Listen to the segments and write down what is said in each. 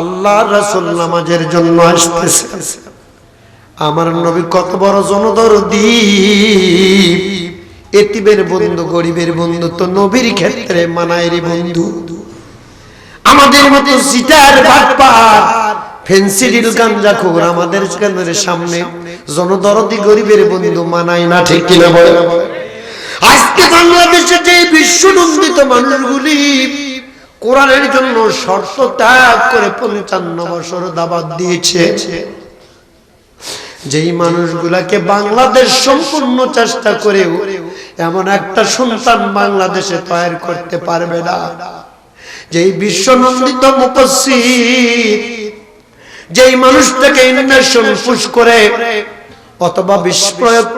আল্লাহ রাসূল নামাজের জন্য আসতেছে। আমার নবী কত বড় জনদরদি। এতিমের বন্ধু, গরিবের বন্ধু তো নবীর ক্ষেত্রে মানায়ের বন্ধু। আমাদের মতো সিটার বাটপার ফেন্সিডিল গাঞ্জা খোর আমাদের কেন্দ্রের সামনে জনদরদি গরিবের বন্ধু মানায় না, ঠিক কিনা বলে আজকে বাংলাদেশে যে বিশ্বনন্দিত মানুষগুলি কোরআনের জন্য শর্ত ত্যাগ করে পঞ্চান্ন বছর দাবাত দিয়েছে। যেই মানুষগুলাকে বাংলাদেশ সম্পূর্ণ চেষ্টা করেও এমন একটা সন্তান বাংলাদেশে তৈরি করতে পারবে না। যেই বিশ্বনন্দিত মুপসির যেই মানুষটাকে ইন্ডাকশন পুশ করে অথবা বিষ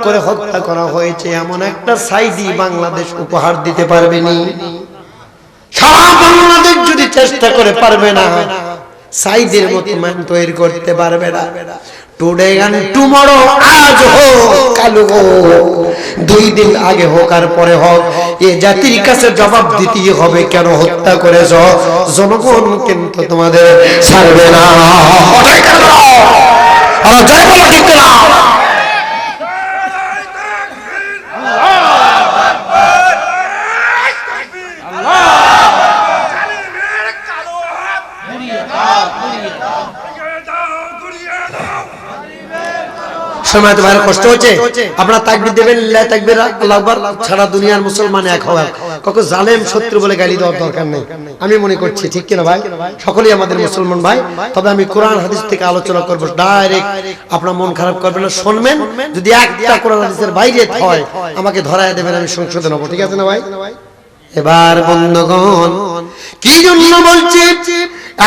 করে হত্যা করা হয়েছে, এমন একটা সাইডি বাংলাদেশ উপহার দিতে পারবে নি। সারা বাংলাদেশ যদি চেষ্টা করে পারবে না সাইদের মতো মান তৈরি করতে পারবে না। টুডে গান টুমরো আজ হোক কালু হোক দুই দিন আগে হোক আর পরে হোক এ জাতির কাছে জবাব দিতেই হবে কেন হত্যা করেছ? জনগণ কিন্তু তোমাদের ছাড়বে না। আর জয় বলো ঠিক না সময় তো ভাইয়ের কষ্ট হচ্ছে। আপনারা তাকবির দেবেন লিল্লাহ তাকবির, আল্লাহু আকবার, সারা দুনিয়ার মুসলমান এক হওয়া। কখন জালেম, শত্রু বলে গালি দেওয়ার দরকার নেই। আমি মনে করছি, ঠিক কিনা ভাই? সকলেই আমাদের মুসলমান ভাই। তবে আমি কোরআন হাদিস থেকে আলোচনা করব ডাইরেক্ট। আপনার মন খারাপ করবেন না, শুনবেন। যদি একটা কোরআন হাদিসের বাইরে হয়, আমাকে ধরায় দেবেন, আমি সংশোধন হব। ঠিক আছে না ভাই? এবার বন্ধগণ, কি জন্য বলছি?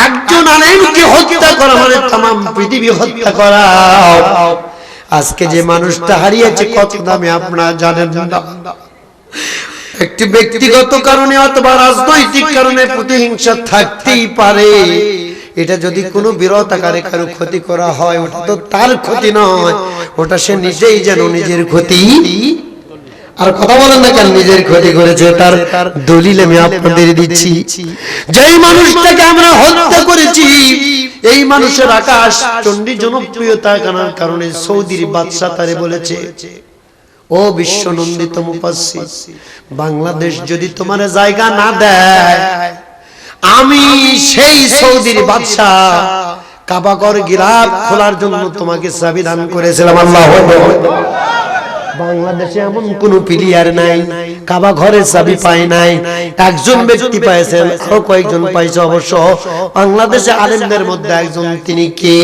একজন আলেমকে হত্যা করা মানে তাম পৃথিবী হত্যা করা। আজকে যে মানুষটা হারিয়েছে কত দামে আপনারা জানেন না? একটি ব্যক্তিগত কারণে অথবা রাজনৈতিক কারণে প্রতিহিংসা থাকতেই পারে। এটা যদি কোনো বিরত আকারে কারও ক্ষতি করা হয় ওটা তো তার ক্ষতি নয়। ওটা সে নিজেই যেন নিজের ক্ষতি আর কথা বলেন না কেন? নিজের ক্ষতি করেছে তার দলিল আমি আপনাদের দিচ্ছি। যেই মানুষটাকে আমরা হত্যা করেছি এই মানুষের আকাশ চণ্ডী জনপ্রিয়তা কারণ কারণে সৌদির বাদশাহ তারে বলেছে ও বিশ্ব নন্দিত মুপাসি বাংলাদেশ যদি তোমার জায়গা না দেয় আমি সেই সৌদির বাদশাহ কাবাগর গিরাব খোলার জন্য তোমাকে চাবি দান করেছিলাম আল্লাহ বাংলাদেশে এমন কোন প্লেয়ার নাই কাবা ঘরের চাবি পায় নাই। একজন ব্যক্তি পাইছেন আরও কয়েকজন পাইছে অবশ্য। বাংলাদেশে আলেমদের মধ্যে একজন তিনি কে?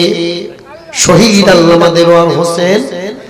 শহীদ আল্লামা দেওয়ার হোসেন।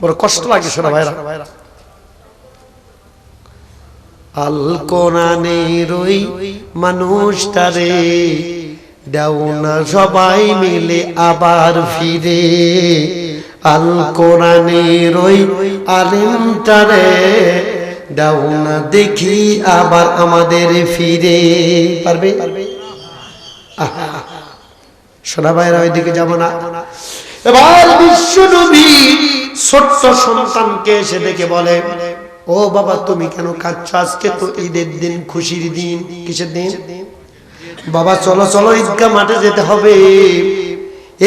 বড় কষ্ট লাগে শোনা ভাইরা। আল কোরআনের ওই মানুষটারে দাও না সবাই মিলে আবার ফিরে। আল কোরআনের ওই আলিমটারে দাও না দেখি আবার আমাদের ফিরে। পারবে? সোনা ভাইরা, ওইদিকে যাব না। এবার বিশ্ব নবী ছোট্ট সন্তানকে এসে দেখে বলে, ও বাবা, তুমি কেন কাঁদছো? আজকে তো ঈদের দিন, খুশির দিন। কিসের দিন? বাবা, চলো চলো ঈদগা মাঠে যেতে হবে।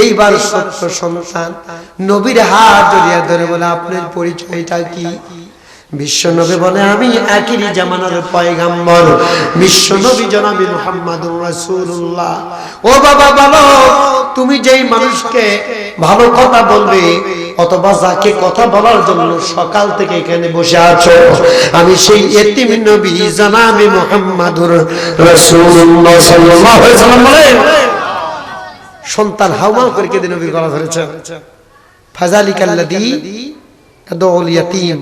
এইবার ছোট্ট সন্তান নবীর হাত জড়িয়ে ধরে বলে, আপনার পরিচয়টা কি? বিশ্ব নবী বলে, আমি একই জামানার পয়গাম্বর। বিশ্ব নবী জনাবি মুহাম্মাদুর রাসূলুল্লাহ। ও বাবা বলো তুমি যেই মানুষকে ভালো কথা বলবে অথবা যাকে কথা বলার জন্য সকাল থেকে এখানে বসে আছো, আমি সেই এতিম নবী জানামি মুহাম্মাদুর রাসূলুল্লাহ সাল্লাল্লাহু আলাইহি ওয়াসাল্লাম বলেন সন্তান হাউমাউ করে কেঁদে নবীর গলা ধরেছে। ফাজালিকাল্লাযী আদউল ইয়াতীম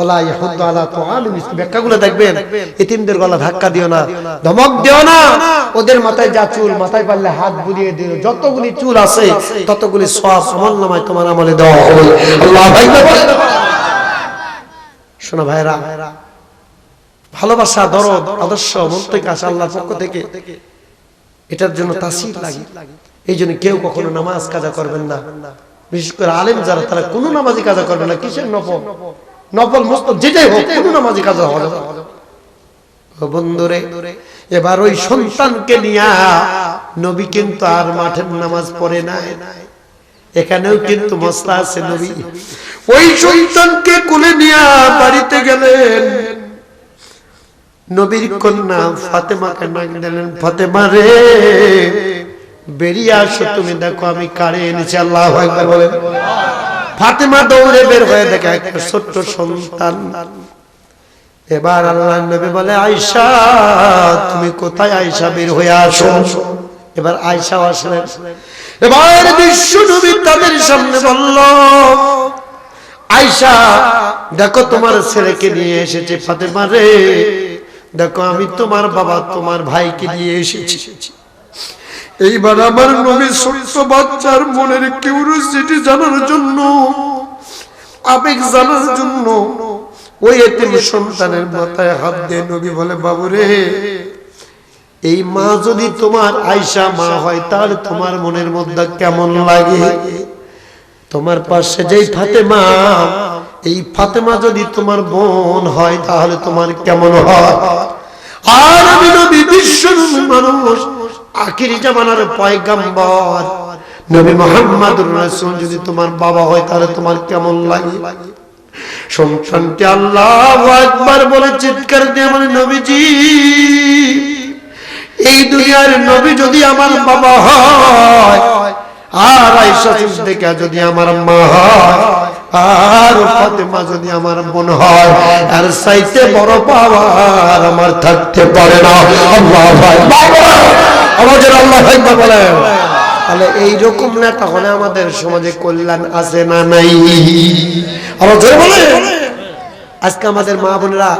ওলা ইয়াহুদ্দু আলা তুআমিল মিসকিন। ব্যাখ্যাগুলো দেখবেন এতিমদের গলা ধাক্কা দিও না ধমক দিও না। ওদের মাথায় যা চুল মাথায় পারলে হাত বুলিয়ে দিও। যতগুলি চুল আছে ততগুলি সব আমল নামায় তোমার আমলে দেওয়া হবে। আল্লাহ ভাই শোনো ভাইরা ভালোবাসা দরদ আদর্শ মন থেকে আসে আল্লাহর পক্ষ থেকে এটার জন্য তাসির লাগে। এই জন্য কেউ কখনো নামাজ কাজা করবেন না। বিশেষ করে আলেম যারা তারা কোনো নামাজি কাজা করবে না। কিসের নফল? নফল মস্ত যেটাই হোক কোনো নামাজি কাজা হবে না। ও বন্ধুরে এবার ওই সন্তানকে নিয়া নবী কিন্তু আর মাঠের নামাজ পড়ে নাই। এখানেও কিন্তু মশলা আছে নবী। ওই সন্তানকে কোলে নিয়া বাড়িতে গেলেন। নবীর কন্যা ফাতেমাকে নাক দিলেন ফাতেমা রে বেরিয়ে আসো তুমি দেখো আমি কারে এনেছি। আল্লাহ একবার বলেন। ফাতেমা দৌড়ে বের হয়ে দেখে একটা ছোট্ট সন্তান। এবার আল্লাহ নবী বলে আয়সা তুমি কোথায় আয়সা বের হয়ে আসো? এবার আয়সা আসলেন এবার বিশ্ব নবী তাদের সামনে বলল আয়সা দেখো তোমার ছেলেকে নিয়ে এসেছে ফাতেমা রে। দেখো আমি তোমার বাবা, তোমার ভাইকে নিয়ে এসেছি। এইবার আমার নবী ছোট্ট বাচ্চার মনের কিউরিয়াসিটি জানার জন্য, আবেগ জানার জন্য ওই এতিম সন্তানের মাথায় হাত দিয়ে নবী বলে, বাবুরে, এই মা যদি তোমার আয়সা মা হয় তাহলে তোমার মনের মধ্যে কেমন লাগে? তোমার পাশে যেই ফাতেমা, এই ফাতেমা যদি তোমার বোন হয়, তাহলে তোমার কেমন হয়? আর আমি নবী বিশ্ব মানুষ আখিরি জামানার পয়গাম্বর। নবী মোহাম্মদুর রাসূল যদি তোমার বাবা হয়, তাহলে তোমার কেমন লাগে? বলে চিৎকার দিয়ে আমার নবীজি, এই দুনিয়ার নবী যদি আমার বাবা হয়, আর আয়েশা সিদ্দিকা যদি আমার মা হয়, আর ফাতেমা যদি আমার বোন হয় আর চাইতে বড় পাওয়ার আমার থাকতে পারে না। আল্লাহ আমাদের আল্লাহ ভাই বলে তাহলে এইরকম নেতা হলে আমাদের সমাজে কল্যাণ আছে না নাই? আবার জোরে বলে আজকে আমাদের মা বোনেরা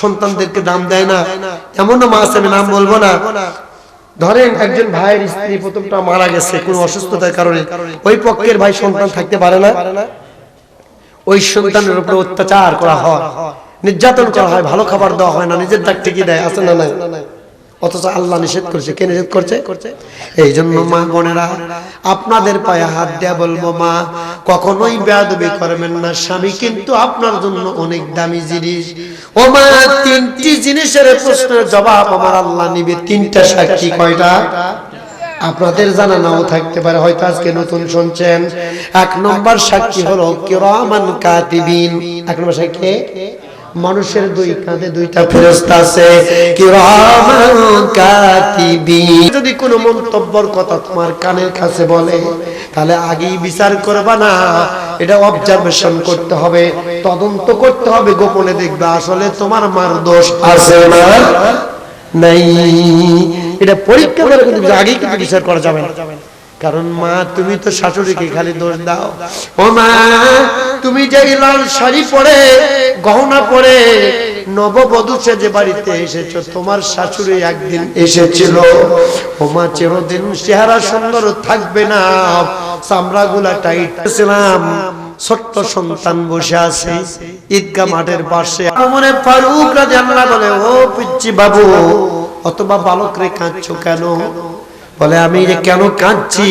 সন্তানদেরকে দাম দেয় না। এমন মা আছে, আমি নাম বলব না। ধরেন একজন ভাইয়ের স্ত্রী প্রথমটা মারা গেছে, কোনো অসুস্থতার কারণে। ওই পক্ষের ভাই সন্তান থাকতে পারে না। ওই সন্তানের উপরে অত্যাচার করা হয়। নির্যাতন করা হয়, ভালো খাবার দেওয়া হয় না, নিজের দাগ ঠিকই দেয়, আছে না নাই? অথচ আল্লাহ নিষেধ করছে। কে নিষেধ করছে? এই জন্য মা বোনেরা আপনাদের পায়ে হাত দেয়া বলব মা কখনোই বেয়াদবি করবেন না স্বামী কিন্তু আপনার জন্য অনেক দামি জিনিস। ও মা তিনটি জিনিসের প্রশ্নের জবাব আমার আল্লাহ নিবে। তিনটা সাক্ষী কয়টা? আপনাদের জানা নাও থাকতে পারে হয়তো আজকে নতুন শুনছেন। এক নম্বর সাক্ষী হলো কিরামান কাতিবিন। এক নম্বর সাক্ষী মানুষের দুই কাঁধে দুইটা ফেরস্তা আছে যদি কোনো মন্তব্যর কথা তোমার কানের কাছে বলে তাহলে আগেই বিচার করবা না। এটা অবজারভেশন করতে হবে তদন্ত করতে হবে গোপনে দেখবে আসলে তোমার মার দোষ আছে না নাই। এটা পরীক্ষা করে কিন্তু আগেই কিন্তু বিচার করা যাবে না। কারণ মা, তুমি তো শাশুড়িকে খালি দোষ দাও। ও মা, তুমি যে লাল শাড়ি পরে, গহনা পরে নববধূ সেজে বাড়িতে এসেছ, তোমার শাশুড়ি একদিন এসেছিল। ও মা, চিরদিন চেহারা সুন্দর থাকবে না। চামড়া গুলা টাইট ছিলাম, ছোট্ট সন্তান বসে আছে, ঈদগা মাঠের পাশে। মনে ফারুক রাদিয়াল্লাহু বলে, ও পিচ্চি বাবু, অথবা বালক রে কাঁদছো কেন? বলে, আমি যে কেন কাঁদছি?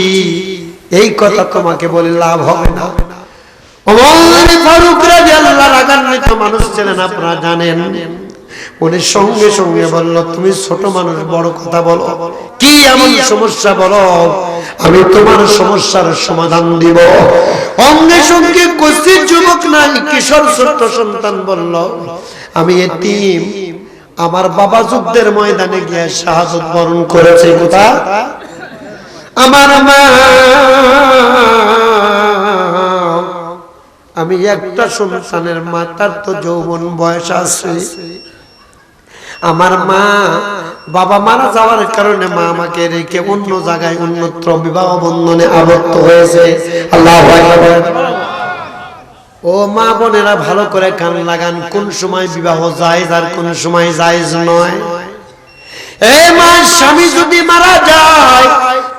এই কথা তোমাকে বলে লাভ হবে না। মানুষ সঙ্গে সঙ্গে তুমি ছোট মানুষ, বড় কথা বলো। কি সমস্যা বলো? আমি তোমার সমস্যার সমাধান দিব। অঙ্গে সঙ্গে কষ্টির যুবক নাই কিশোর ছোট্ট সন্তান বলল, আমি এতিম। আমার বাবা যুদ্ধের ময়দানে গিয়ে শাহাদত বরণ করেছে কোথা? আমার মা। আমি একটা সন্তানের মাতার তো যৌবন বয়স আছে। আমার মা বাবা মারা যাওয়ার কারণে মা আমাকে রেখে অন্য জায়গায় অন্যত্র বিবাহ বন্ধনে আবদ্ধ হয়েছে। আল্লাহ ও মা বোনেরা, ভালো করে কান লাগান, কোন সময় বিবাহ জায়েজ আর কোন সময় জায়েজ নয়। এ মা, স্বামী যদি মারা যায়,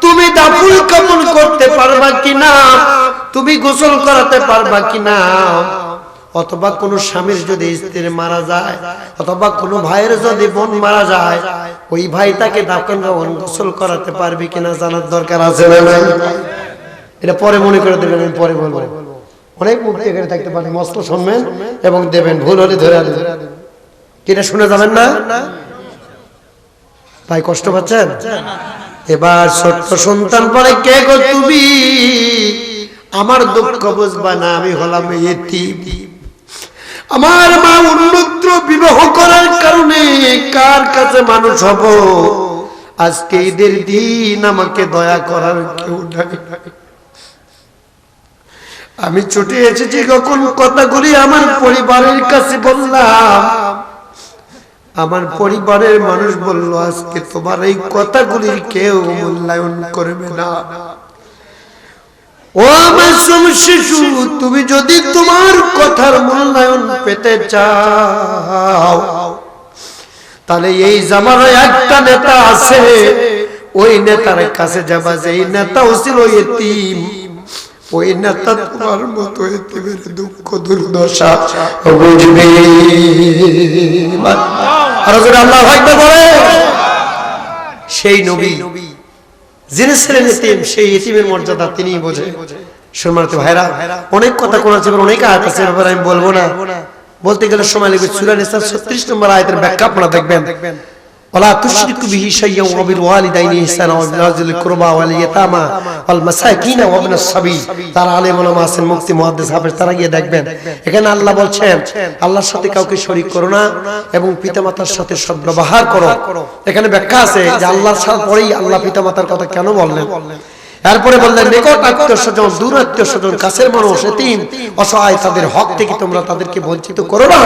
তুমি দাফুল কাপড় করতে পারবা কিনা? তুমি গোসল করাতে পারবা কিনা? অথবা কোন স্বামীর যদি স্ত্রী মারা যায়, অথবা কোন ভাইয়ের যদি বোন মারা যায়, ওই ভাই তাকে দাফন গোসল করাতে পারবে কিনা জানার দরকার আছে না এটা পরে মনে করে দেবেন পরে বলব। অনেক মুক্তি এখানে থাকতে পারে মস্ত শুনবেন এবং দেবেন, ভুল হলে ধরে দেবেন এটা শুনে যাবেন না? ভাই, কষ্ট পাচ্ছেন? এবার ছোট্ট সন্তান পরে কে গো তুমি? আমার দুঃখ বুঝবা না, আমি হলাম এতিম। আমার মা অন্যত্র বিবাহ করার কারণে কার কাছে মানুষ হব? আজকে ঈদের দিন, আমাকে দয়া করার কেউ নাই। আমি ছুটে এসেছি কখন কথাগুলি আমার পরিবারের কাছে বললাম। আমার পরিবারের মানুষ বলল, আজকে তোমার এই কথাগুলির কেউ মূল্যায়ন করবে না। ও মাসুম শিশু, তুমি যদি তোমার কথার মূল্যায়ন পেতে চাও, তাহলে এই জামানায় একটা নেতা আছে। ওই নেতার কাছে যাবা যে নেতাও ছিল এতিম। ওই নেতা তোমার মতো দুঃখ, দুর্দশা বুঝবে। আল্লাহ ভাগ্য বলে। সেই নবী, যিনি ছিলেন সেই মর্যাদা তিনি বোঝে। সম্মানিত ভাইরা অনেক কথা কোন আছে অনেক আয়াত আছে আমি বলব না। বলতে গেলে সময় লাগবে নিসা 36 নম্বর আয়াতের ব্যাখ্যা আপনারা দেখবেন। ولا تشركوا به شيئا وبالوالدين احسانا وبذي القربى واليتامى والمساكين وابن السبيل তারা আলেম ওলামা আছেন মুফতি মুহাদ্দিস হাফেজ তারা গিয়ে দেখবেন এখানে আল্লাহ বলছেন আল্লাহর সাথে কাউকে শরীক করো না এবং পিতামাতার সাথে সদ্ব্যবহার করো এখানে ব্যাখ্যা আছে যে আল্লাহর সাথে পরেই আল্লাহ পিতামাতার কথা কেন বললেন এরপরে বললেন নিকট আত্মীয় স্বজন দূর আত্মীয় স্বজন কাছের মানুষ এতিম অসহায় তাদের হক থেকে তোমরা তাদেরকে বঞ্চিত করো না।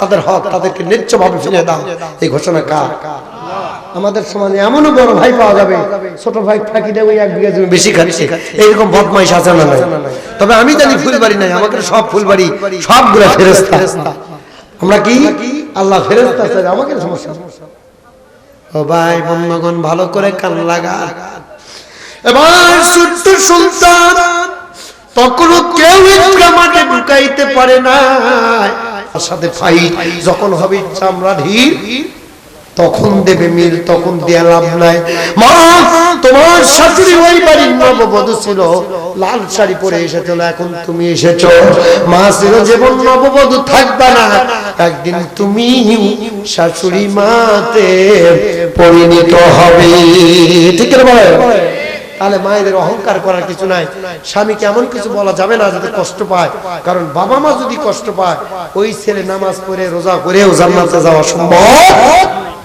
তাদের হক তাদেরকে ন্যায্য ভাবে ফিরে দাও। এই ঘোষণা কার? আমাদের সমাজে এমনও বড় ভাই পাওয়া যাবে ছোট ভাই ফাঁকি দেবে এক বিঘা জমি বেশি খাচ্ছে। এইরকম বদমাইশ আছে না নাই। তবে আমি জানি ফুলবাড়ি নাই আমাকে সব ফুলবাড়ি সবগুলা ফেরেস্তা আমরা কি? আল্লাহ ফেরেস্তা আমাকে সমস্যা। ও ভাই বন্ধগণ ভালো করে কান লাগা। এবার ছোট্ট সন্তান তখনও কেউ ইচ্ছা ঢুকাইতে পারে না। তার সাথে ফাইট যখন হবে চামড়া ঢির তখন দেবে মিল, তখন দেয়া লাভ নাই। মা, তোমার শাশুড়ি ওই বাড়ির নববধূ ছিল, লাল শাড়ি পরে এসেছিল, এখন তুমি এসেছ। মা ছিল যেমন নববধূ, থাকবা না। একদিন তুমি শাশুড়ি মাতে পরিণত হবে। ঠিক আছে তাহলে মায়েদের অহংকার করার কিছু নাই। স্বামীকে এমন কিছু বলা যাবে না যাতে কষ্ট পায়। কারণ বাবা মা যদি কষ্ট পায়, ওই ছেলে নামাজ পড়ে, রোজা করেও জান্নাতে যাওয়া সম্ভব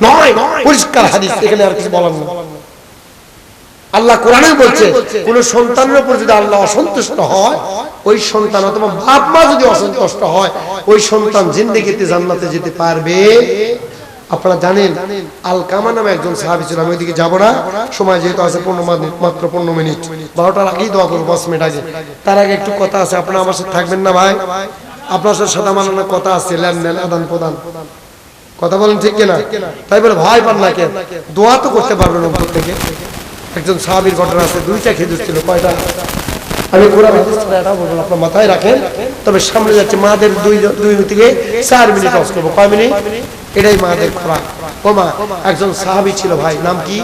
নয়। পরিষ্কার হাদিস, এখানে আর কিছু বলার নেই। আল্লাহ কোরআনে বলছে, কোন সন্তানের উপর যদি আল্লাহ অসন্তুষ্ট হয়, ওই সন্তান অথবা বাপ মা যদি অসন্তুষ্ট হয়, ওই সন্তান জিন্দগিতে জান্নাতে যেতে পারবে আপনারা জানেন আল কামা নামে একজন সাহাবি ছিল, আমি ওইদিকে যাব না। সময় যেহেতু আছে পনেরো মাত্র পনেরো মিনিট। বারোটার আগেই দোয়া করব, পাঁচ মিনিট আগে। তার আগে একটু কথা আছে আপনারা আমার সাথে থাকবেন না ভাই? আপনার সাথে সাদা মানানোর কথা আছে, লেনদেন, আদান প্রদান। কথা বলেন ঠিক কিনা? তাই বলে ভয় পান না কেন দোয়া তো করতে পারবেন উপর থেকে। একজন সাহাবির ঘটনা আছে, দুইটা খেজুর ছিল, কয়টা? আমি কোরআন হাদিসটা এটা বলব আপনার মাথায় রাখেন। তবে সামনে যাচ্ছে মাদের দুই দুই থেকে চার মিনিট অফ করব। কয় মিনিট? এটাই মাদের খোরাক ও মা একজন সাহাবি ছিল ভাই, নাম কি?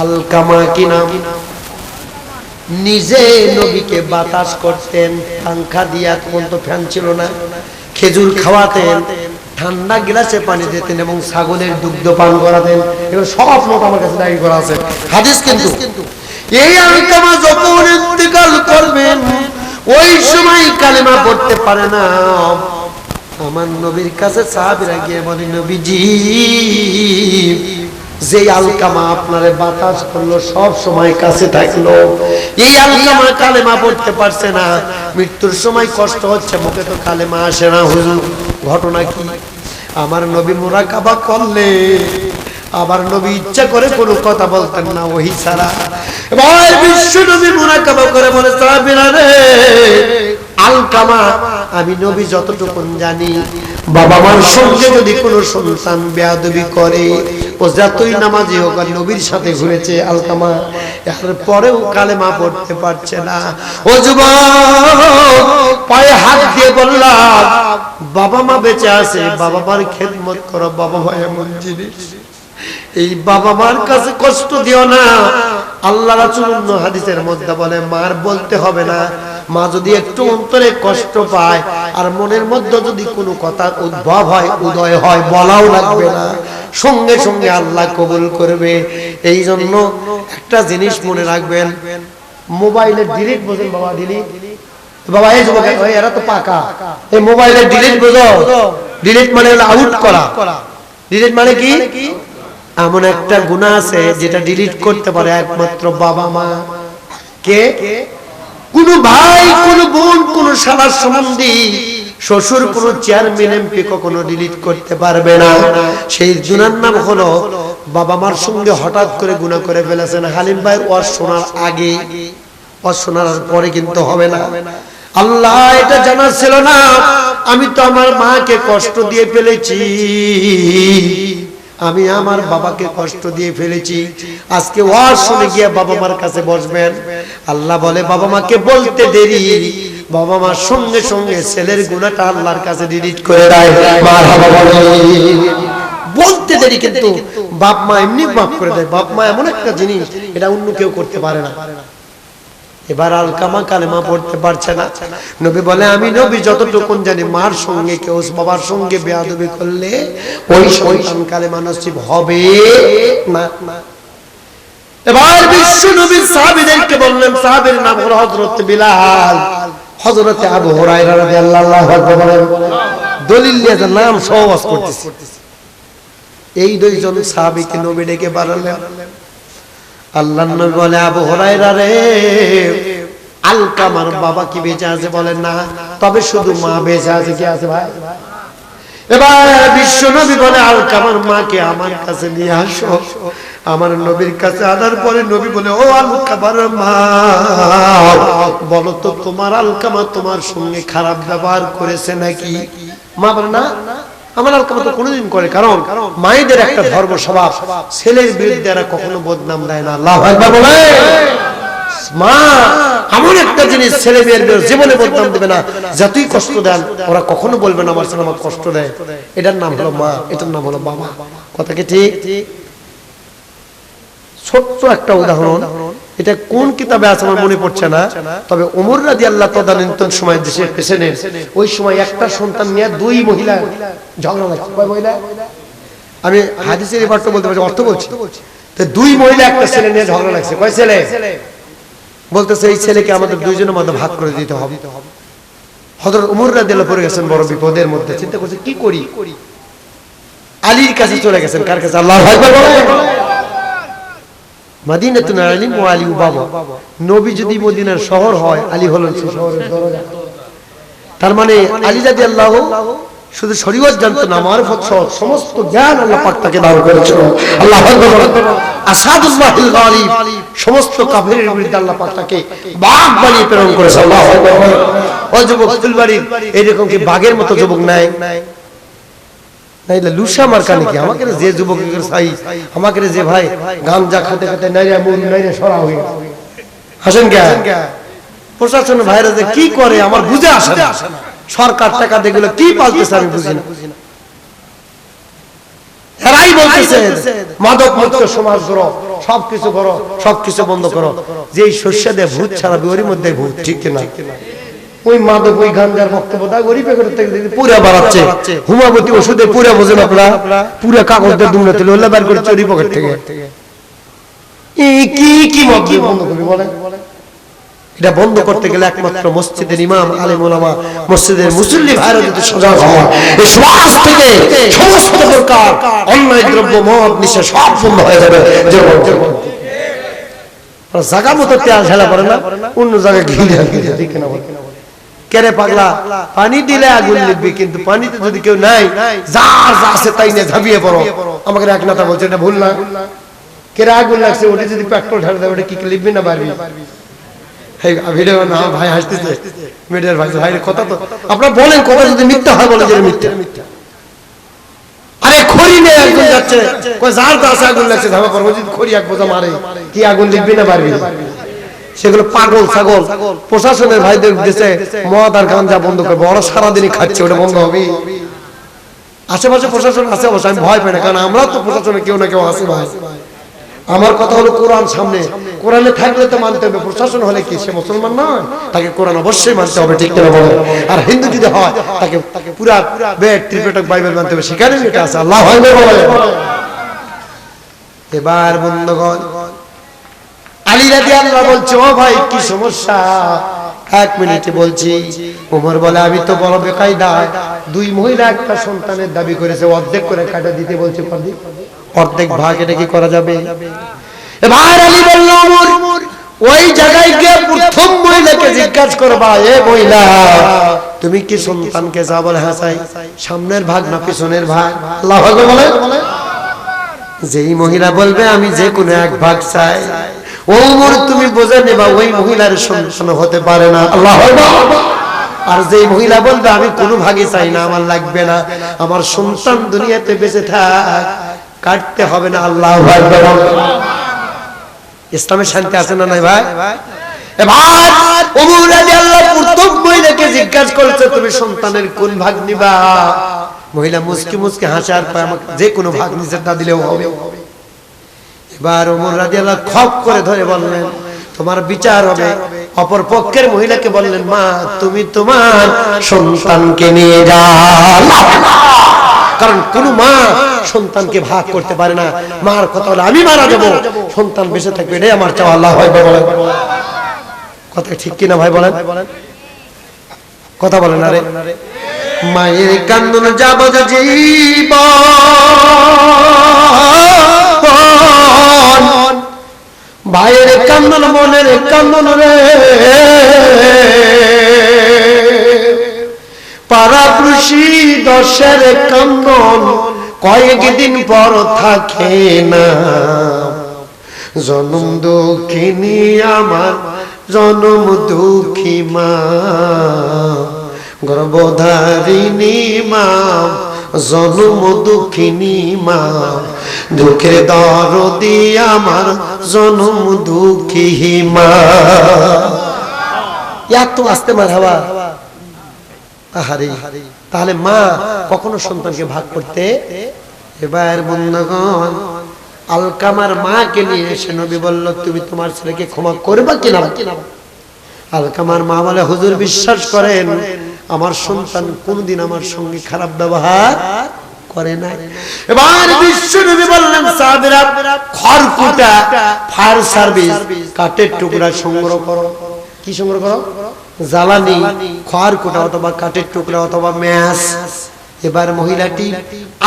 আল কামা কি নাম নিজে নবীকে বাতাস করতেন, পাংখা দিয়া তখন তো ফ্যান ছিল না। খেজুর খাওয়াতেন, ঠান্ডা গ্লাসে পানি দিতেন এবং ছাগলের দুগ্ধ পান করাতেন। এগুলো সব নোট আমার কাছে ডায়েরি করা আছে। হাদিস কিন্তু। এই আলকামা যখন ইন্তেকাল করবেন, ওই সময় কালেমা পড়তে পারে না। আমার নবীর কাছে সাহাবিরা গিয়ে বলে, নবীজি যে আলকামা আপনারে বাতাস করল, সব সময় কাছে থাকল। এই আলকামা কালেমা পড়তে পারছে না। মৃত্যুর সময় কষ্ট হচ্ছে, মুখে তো কালেমা আসে না। হুজুর, ঘটনা কি? আমার নবী মোরাকাবা করলে আবার নবী ইচ্ছা করে কোনো কথা বলতেন না ওই ছাড়া। এবার বিশ্ব নবী মোরাকাবা করে বলে, সাহাবিরা রে, আলকামা, আমি নবী যতটুকু জানি। বাবা মার সঙ্গে যদি কোনো সন্তান বেয়াদবি করে, ও যতই নামাজি হোক আর নবীর সাথে ঘুরেছে আলকামা, এর পরেও কালেমা পড়তে পারছে না। ও যুবক, পায়ে হাত দিয়ে বললাম, বাবা মা বেঁচে আছে, বাবা মার খেদমত করো, বাবা মা এমন জিনিস। এই বাবা মার কাছে কষ্ট দিও না। আল্লাহ রাসূল হাদিসের মধ্যে বলে, মার বলতে হবে না। মা যদি একটু অন্তরে কষ্ট পায় আর মনের মধ্যে যদি কোনো কথার উদ্ভব হয়, উদয় হয়, বলাও লাগবে না। সঙ্গে সঙ্গে আল্লাহ কবুল করবে। এই জন্য একটা জিনিস মনে রাখবেন, মোবাইলে ডিলিট বোঝেন বাবা ডিলিট বাবা, এই যুবক এরা তো পাকা। এই মোবাইলে ডিলিট বোঝো। ডিলিট মানে হলো আউট করা। ডিলিট মানে কি? এমন একটা গুণা আছে যেটা ডিলিট করতে পারে একমাত্র বাবা মা। কে? কোন ভাই, কোন বোন, কোন শালার সম্বন্ধী শ্বশুর, কোন চেয়ারম্যান এমপি কখনো ডিলিট করতে পারবে না। সেই গুনার নাম হলো বাবা মার সঙ্গে হঠাৎ করে গুণা করে ফেলেছেন হালিম ভাই, ওয়াজ শোনার আগে। ওয়াজ শোনার পরে কিন্তু হবে না। আল্লাহ, এটা জানা ছিল না, আমি তো আমার মাকে কষ্ট দিয়ে ফেলেছি। আমি আমার বাবাকে কষ্ট দিয়ে ফেলেছি। আজকে ওয়াজ শুনে গিয়ে বাবা মার কাছে বসবেন। আল্লাহ বলে, বাবা মাকে বলতে দেরি। বাবা মার সঙ্গে সঙ্গে ছেলের গুণাটা আল্লাহর কাছে ডিলিট করে বলতে দেরি কিন্তু বাপ মা এমনি মাফ করে দেয়। বাপ মা এমন একটা জিনিস, এটা অন্য কেউ করতে পারে না। এবার আলকামা কালেমা পড়তে পারছে না। নবী বলে, আমি নবী যতটুকু জানি, মার সঙ্গে কেউ, বাবার সঙ্গে বেয়াদবি করলে ওই সন্তান কালেমা নসিব হবে না। এবার বিশ্ব নবী সাহাবীদেরকে বললেন, সাহাবীর নাম হলো হযরত বিলাল। হযরত আবু হুরায়রা রাদিয়াল্লাহু আকবার বলেন, দলিল নিয়ে নাম সহবাস করতেছে। এই দুইজন সাহাবীকে নবী ডেকে বাড়ালেন আল্লাহ নবী বলে, আবু হুরায়রা রে, আলকামার বাবা কি বেঁচে আছে বলেন না? তবে শুধু মা বেঁচে আছে, কি আছে ভাই? এবার বিশ্ব নবী বলে, আলকামার মাকে আমার কাছে নিয়ে আসো। আমার নবীর কাছে আনার পরে নবী বলে, ও আলকামার মা বলো তো তোমার আলকামা তোমার সঙ্গে খারাপ ব্যবহার করেছে নাকি? মা বলে, না আমার কোনোদিন করে কারণ মায়েদের একটা ধর্ম স্বভাব ছেলের বিরুদ্ধে এরা কখনো বদনাম দেয় না আল্লাহ বলে। মা এমন একটা জিনিস ছেলে মেয়ের জীবনে বদনাম দেবে না। যতই কষ্ট দেন ওরা কখনো বলবে না আমার ছেলে আমার কষ্ট দেয়। এটার নাম হলো মা এটার নাম হলো বাবা। কথা কি ঠিক? ছোট্ট একটা উদাহরণ। এটা কোন কিতাবে আছে আমার মনে পড়ছে না। তবে ওমর রাজি আল্লাহ তদানীন্তন সময় দেশের প্রেসিডেন্ট ওই সময় একটা সন্তান নিয়ে দুই মহিলা ঝগড়া কয় মহিলা? আমি হাদিসের এবারটা বলতে পারছি, অর্থ বলছি। তো দুই মহিলা একটা ছেলে নিয়ে ঝগড়া লাগছে। কয় ছেলে? বলতেছে, এই ছেলেকে আমাদের দুইজনের মধ্যে ভাগ করে দিতে হবে। হযরত উমর রাদিয়াল্লাহু পড়ে গেছেন বড় বিপদের মধ্যে। চিন্তা করছে, কি করি? আলীর কাছে চলে গেছেন। কার কাছে? আল্লাহু মাদিনাতুন আলিম ও আলী বাবা নবী যদি মদিনার শহর হয় আলী হলেন সেই শহরের তার মানে আলী রাদিয়াল্লাহু শুধু শরীয়ত জানতো না মারফত সহ সমস্ত জ্ঞান আল্লাহ পাক তাকে দান করেছিল। আল্লাহ আসাদুল্লাহিল গালিব। সমস্ত কাফিরের বিরুদ্ধে আল্লাহ পাক তাকে বাঘ বানিয়ে প্রেরণ করেছে। আল্লাহ ও যুবক ফুলবাড়ির এরকম কি বাঘের মতো যুবক নাই? নাইলে লুসা মার্কা নাকি আমাকে যে যুবক সাই আমাকে যে ভাই গাঞ্জা খাতে খাতে নাইরা মুড়ি নাইরা সরা হয়ে হাসেন কে? প্রশাসন ভাইরা যে কি করে আমার বুঝে আসে না। সরকার টাকা কি পালতেছে আমি বুঝি না। এরাই বলতেছে মাদক মুক্ত সমাজ সবকিছু করো সবকিছু বন্ধ করো। যে শস্য দিয়ে ভূত ছাড়া ওরই মধ্যে ভূত ঠিক না ওই মাদক ওই গাঞ্জার বক্তব্য দা গরিবে করে থেকে পুরা বাড়াচ্ছে হুমাবতী ওষুধে পুরা বোঝেন আপনারা? পুরা কাগজ দিয়ে দুমড়ে তুলে হলে বার করে চুরি পকেট থেকে। এই কি কি বন্ধ করবি বলেন? এটা বন্ধ করতে গেলে একমাত্র মসজিদের ইমাম আলেম ওলামা মসজিদের মুসল্লি ভাইরা যদি সজাগ হয় এই সমাজ থেকে সমস্ত প্রকার অন্যায় দ্রব্য মদ নিশা সব বন্ধ হয়ে যাবে। জায়গা মতো তেল ঢেলা পড়ে না? অন্য জায়গায় ঘিরে ঘিরে ঠিক না? বলে কেরে পাগলা? পানি দিলে আগুন লিখবি কিন্তু পানিতে যদি কেউ নাই যার যা আছে তাই নিয়ে ঝাঁপিয়ে পড়ো। আমাকে এক নাতা বলছে এটা ভুল না। কেরে আগুন লাগছে ওটা যদি পেট্রোল ঢালে দেয় ওটা কি লিখবি না পারবি? ভিডিও না ভাই হাসতেছে। মিডিয়ার ভাই ভাই কথা তো। আপনারা বলেন কথা যদি মিথ্যা হয় বলেন যে মিথ্যা। আরে খড়ি নিয়ে একজন যাচ্ছে। কই যার দাস আগুন লাগছে ধাবা করব যদি খড়ি এক বোঝা মারে কি আগুন লিখবি না পারবি। সেগুলো পাগল ছাগল। প্রশাসনের ভাইদের দেশে মদ আর গাঞ্জা বন্ধ করবে। ওরা সারাদিনই খাচ্ছে ওটা বন্ধ হবে। আশেপাশে প্রশাসন আছে অবশ্য আমি ভয় পাই না কারণ আমরা তো প্রশাসনে কেউ না কেউ আছে ভাই। আমার কথা হলো কোরআন সামনে। কোরআনে থাকলে তো মানতে হবে প্রশাসন হলে কি? সে মুসলমান নয় তাকে কোরআন অবশ্যই মানতে হবে ঠিক করে বলে? আর হিন্দু যদি হয় তাকে তাকে পুরা বেদ ত্রিপিটক বাইবেল মানতে হবে সেখানে এটা আছে। আল্লাহ হয় বলে এবার বন্ধুগণ আলী আল্লাহ মহিলা একটা সন্তানের দাবি করেছে, অর্ধেক করে দিতে অর্ধেক প্রথম মহিলাকে জিজ্ঞাসা করবা এ মহিলা, তুমি কি সন্তানকে যা বলে হাসাই সামনের ভাগ না পিছনের ভাগ? আল্লাহ বলে, যেই মহিলা বলবে, আমি যে কোনো এক ভাগ চাই। ওমর তুমি বোঝে নেবা ওই মহিলার সন্তান হতে পারে না। আল্লাহ আর যে মহিলা বলবে, আমি কোনো ভাগে চাই না, আমার লাগবে না। আমার সন্তান দুনিয়াতে বেঁচে থাক, কাটতে হবে না। আল্লাহ ইসলামের শান্তি আছে না নাই ভাই? মহিলা মুসকি মুসকি হাসে, আর আমাকে যে কোনো ভাগ নিচে না দিলেও হবে। এবার ওমর রাদিয়াল্লাহু খপ করে ধরে বললেন, তোমার বিচার হবে। অপর পক্ষের মহিলাকে বললেন, মা, তুমি তোমার সন্তানকে নিয়ে যাও। কারণ কোন মা সন্তানকে ভাগ করতে পারে না। মার কথা হলো আমি মারা যাব। সন্তান বেঁচে থাকবে, এটাই আমার চাওয়া। আল্লাহ হয় বলেন। কথা ঠিক কিনা ভাই বলেন? কথা বলেন আরে মায়ের কান্দন যাব জীবন ভাইয়ের কান্দন মনের কান্দন রে। পারাপ্রুষি দশের কান্দন কয়েকদিন পর থাকে না। জনম দুঃখিনী আমার, জনম দুঃখী মা। গর্ভধারিণী মা জনম দুঃখিনী মা, দুঃখের দরদি আমার জনম দুঃখী মা। এত আসতে মার হাওয়া। আহারে, তাহলে মা কখনো সন্তানকে ভাগ করতে? এবার বন্ধগণ, আলকামার মাকে নিয়ে এসে নবী বলল, তুমি তোমার ছেলেকে ক্ষমা করবা কিনা? আলকামার মা বলে, হুজুর, বিশ্বাস করেন আমার সন্তান কোনদিন আমার সঙ্গে খারাপ ব্যবহার করে না এবার বিশ্ব নবী বললেন, সাহাবীরা, খড়কুটা, ফায়ার সার্ভিস, কাঠের টুকরা সংগ্রহ করো। কি সংগ্রহ করো? জ্বালানি, খড়কুটা অথবা কাঠের টুকরা অথবা ম্যাস এবার মহিলাটি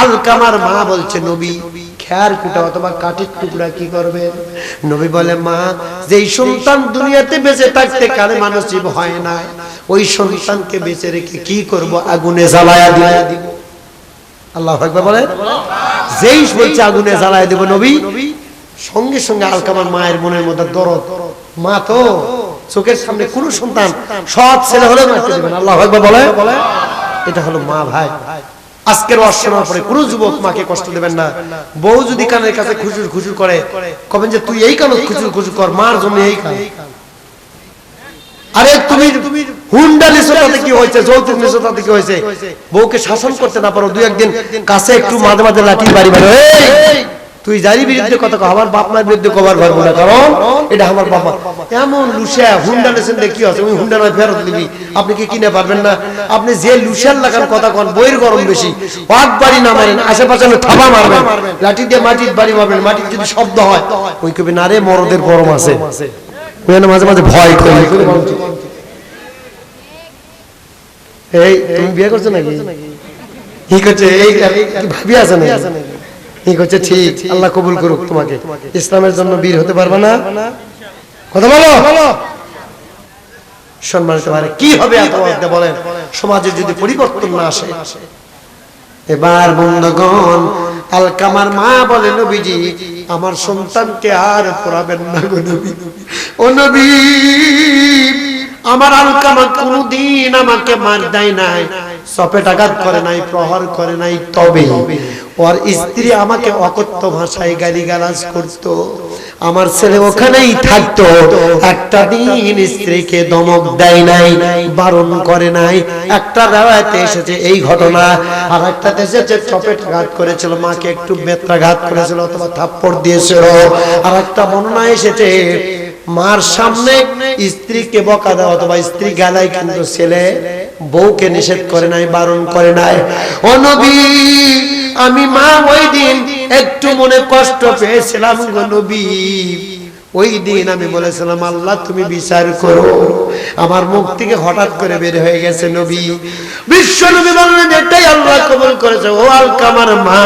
আলকামার মা বলছে, নবী খেয়ার কুটা অথবা কাঠের টুকরা কি করবে? নবী বলে, মা, যেই সন্তান দুনিয়াতে বেঁচে থাকতে কালে মানসিক হয় না, ওই সন্তানকে বেঁচে রেখে কি করব? আগুনে জ্বালায়া দিব। আল্লাহ আকবার বলে। যেই বলছে, আগুনে জ্বালায়া দেব নবী, সঙ্গে সঙ্গে আলকামার মায়ের মনের মধ্যে দরদ। মা তো, চোখের সামনে কোন সন্তান, সৎ ছেলে হলে মারতে আল্লাহ আকবার বলে। এটা হলো মা ভাই। আজকের অর্চনার পরে কোনো যুবক মাকে কষ্ট দেবেন না। বউ যদি কানের কাছে খুচুর খুচুর করে, কবেন যে তুই এই কান খুচুর খুচুর কর, মার জন্য এই কান। আরে তুমি হুন্ডা নিছো তাতে কি হয়েছে, যৌতুক নিছো তাতে কি হয়েছে? বউকে শাসন করতে না পারো দুই একদিন কাছে একটু মাঝে মাঝে লাঠি বাড়ি বাড়ি। তুই যারি বিরুদ্ধে কথা কও আমার বাপ মার বিরুদ্ধে কবার পারব না কারণ এটা আমার বাবা এমন লুসা হুন্ডা লেসেন কি আছে? ওই হুন্ডা নয় ফেরত দিবি। আপনি কি কিনে পারবেন না? আপনি যে লুসার লাগান কথা কন বইয়ের গরম বেশি। পাক বাড়ি না মারেন আশেপাশে থাবা মারবেন। লাঠি দিয়ে মাটির বাড়ি মারবেন মাটির যদি শব্দ হয় ওই কবি না রে মরদের গরম আছে। ওই মাঝে মাঝে ভয় করি। এই তুমি বিয়ে করছ নাকি? কি করছে? এই ভাবি আছে নাকি? ঠিক হচ্ছে ঠিক আল্লাহ কবুল করুক তোমাকে। ইসলামের জন্য বীর হতে পারবে না। কথা বলো। সম্মানিত ভাই কি হবে এত বলেন? সমাজে যদি পরিবর্তন না আসে। এবার বন্ধগণ আলকামার মা বলে নবীজি আমার সন্তানকে আর পড়াবেন না গো নবী। ও নবী আমার আলকামা কোনদিন আমাকে মার দেয় নাই। সপেটাঘাত করে নাই, প্রহার করে নাই, তবে ওর স্ত্রী আমাকে অকথ্য ভাষায় গালি গালাজ করত। আমার ছেলে ওখানেই থাকতো। একটা দিন স্ত্রীকে দমক দেয় নাই, বারণ করে নাই। একটা রেওয়ায়তে এসেছে এই ঘটনা। আর একটা এসেছে চপেটাঘাত করেছিল, মাকে একটু বেত্রাঘাত করেছিল অথবা থাপ্পড় দিয়েছিল। আর একটা বর্ণনা এসেছে, মার সামনে স্ত্রীকে বকা দেওয়া অথবা স্ত্রী গালায় কিন্তু ছেলে বউকে নিষেধ করে নাই, বারণ করে নাই। ও নবী, আমি মা ওই দিন একটু মনে কষ্ট পেয়েছিলাম গো নবী। ওই দিন আমি বলেছিলাম, আল্লাহ, তুমি বিচার করো। আমার মুখ থেকে হঠাৎ করে বের হয়ে গেছে নবী। বিশ্ব নবী বললেন, এটাই আল্লাহ কবুল করেছে। ও আলকামার মা,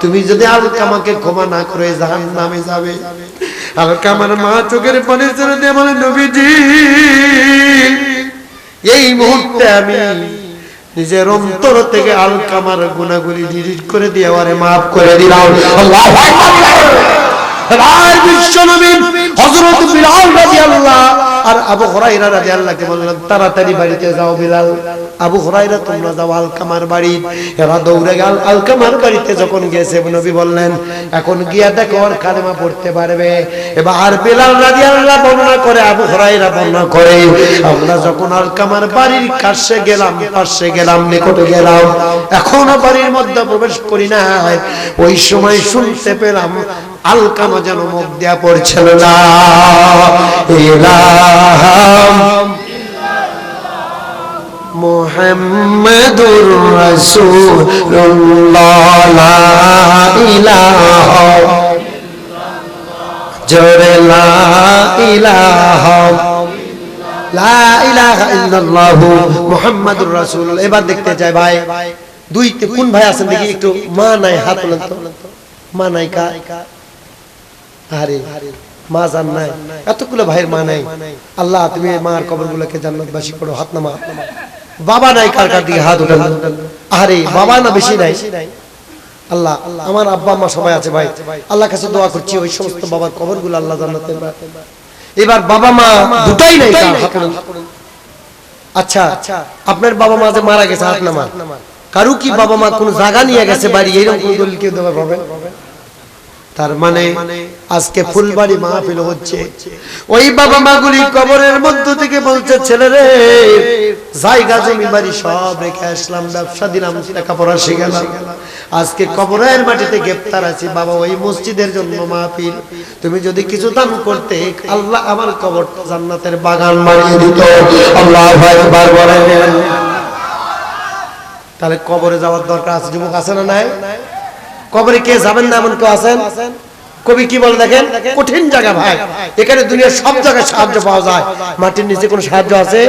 তুমি যদি আলকামাকে ক্ষমা না করে জাহান নামে যাবে। আলকামার মা চোখের পানি ছেড়ে দিয়ে বলে, নবীজি এই মুহূর্তে আমি নিজের অন্তর থেকে আলকামার গুণাগুলি ডিলিট করে দিয়ে আমারে মাফ করে দিলাম। আকবার। রায় হজরত হযরত বিলাল রাদিয়াল্লাহ আর আবু হুরায়রা রাদিয়াল্লাহকে বললেন, তাড়াতাড়ি বাড়িতে যাও বিলাল। আবু হুরায়রা, তোমরা যাও আলকামার বাড়ি। এরা দৌড়ে গেল। আলকামার বাড়িতে যখন গেছে, নবী বললেন, এখন গিয়া দেখো আর কালেমা পড়তে পারবে। এবার বিলাল রাদিয়াল্লাহ বর্ণনা করে, আবু হুরায়রা বর্ণনা করে, আমরা যখন আলকামার বাড়ির কাছে গেলাম, পাশে গেলাম, নিকটে গেলাম, এখনও বাড়ির মধ্যে প্রবেশ করি না ওই সময় শুনতে পেলাম আলকামা যেন মুখ দেয়া পড়ছিল না। মুহাম্মাদুর লা জোরে, লা ইলাহা এবার দেখতে চাই ভাই দুই কোন ভাই আছেন দেখি একটু, মা নাই, হাত মা নাই কা? আরে মা জান নাই, এতগুলো ভাইয়ের মা নাই। আল্লাহ, তুমি মার জান্নাতবাসী করো, হাত নামা বাবা নাই, কার কার দিকে হাত আরে বাবা না বেশি নাই? আল্লাহ, আমার আব্বা সবাই আছে ভাই। আল্লাহ কাছে দোয়া করছি, ওই সমস্ত বাবার আল্লাহ জান্নাতে এবার বাবা মা দুটাই নাই আচ্ছা আপনার বাবা মা যে মারা গেছে, হাত নামা কারু কি বাবা মা কোন জায়গা নিয়ে গেছে বাড়ি? এরকম দলিল কেউ দেওয়া পাবে তার মানে আজকে ফুলবাড়ি মাহফিল হচ্ছে। ওই বাবা মাগুলি কবরের মধ্য থেকে বলছে ছেলে রে জায়গা জমি বাড়ি সব রেখে আসলাম ব্যবসা দিলাম লেখাপড়া শিখালাম আজকে কবরের মাটিতে গ্রেপ্তার আছি বাবা ওই মসজিদের জন্য মাহফিল। তুমি যদি কিছু দান করতে আল্লাহ আমার কবর জান্নাতের বাগান বানিয়ে দিত। আল্লাহ একবার বলেন। তাহলে কবরে যাওয়ার দরকার আছে যুবক আছে না নাই? কবরে কে যাবেন না এমন কেউ আছেন? কবি কি বলে দেখেন? কঠিন জায়গা ভাই। এখানে দুনিয়ার সব জায়গায় সাহায্য পাওয়া যায়। মাটির নিচে কোনো সাহায্য আছে?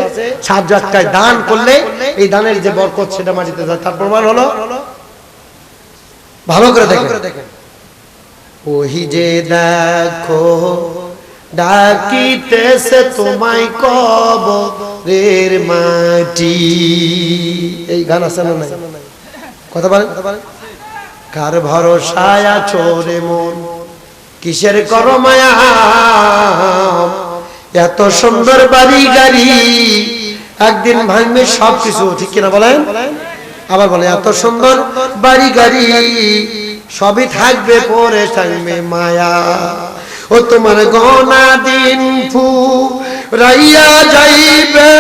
সাহায্য একটাই, দান করলে এই দানের যে বরকত সেটা মাটিতে যায়। তার প্রমাণ হলো, ভালো করে দেখেন। ওহি যে দেখো, ডাকিতেছে তোমায় কব রের মাটি। এই গান আছে না নাই? কথা বলেন। কার ভরসায় আছো রে মন? কিসের কর এত সুন্দর বাড়ি, গাড়ি, একদিন ভাঙবে সব কিছু ঠিক কিনা বলেন? আবার বলে এত সুন্দর বাড়ি, গাড়ি, সবই থাকবে, পরে থাকবে মায়া। ও তোমার গনা দিন ফু, রাইয়া যাইবে,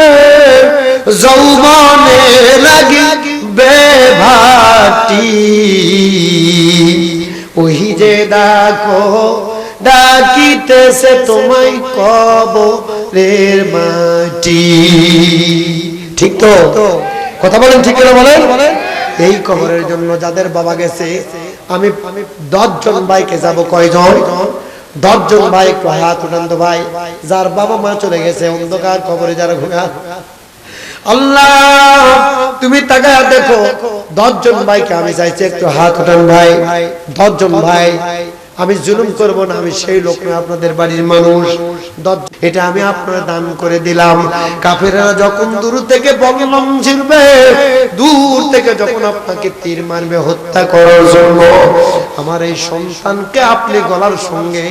যৌবনে লাগিবে ভাটি। ওহি যে ডাকো, ডাকিতেছে তোমায় কব রের মাটি। ঠিক তো? কথা বলেন ঠিক করে বলেন? এই কবরের জন্য যাদের বাবা গেছে, আমি দশজন ভাইকে যাব কয়জন? দশজন ভাই একটু তো ভাই। যার বাবা মা চলে গেছে, অন্ধকার কবরে যারা ঘুমা আল্লাহ তুমি তাকায় দেখো দশজন ভাইকে আমি চাইছি একটু হাত উঠান ভাই দশজন ভাই আমি জুলুম করব না, আমি সেই লোক না, আপনাদের বাড়ির মানুষ। এটা আমি আপনার দান করে দিলাম। কাফেরা যখন দূর থেকে বগলম ছিড়বে দূর থেকে যখন আপনাকে তীর মারবে, হত্যা করার জন্য, আমার এই সন্তানকে আপনি গলার সঙ্গে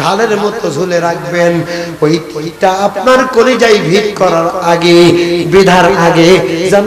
ঢালের মতো ঝুলে রাখবেন। ওই ওইটা আপনার কলিজাই ভিত করার আগে, বিধার আগে যেন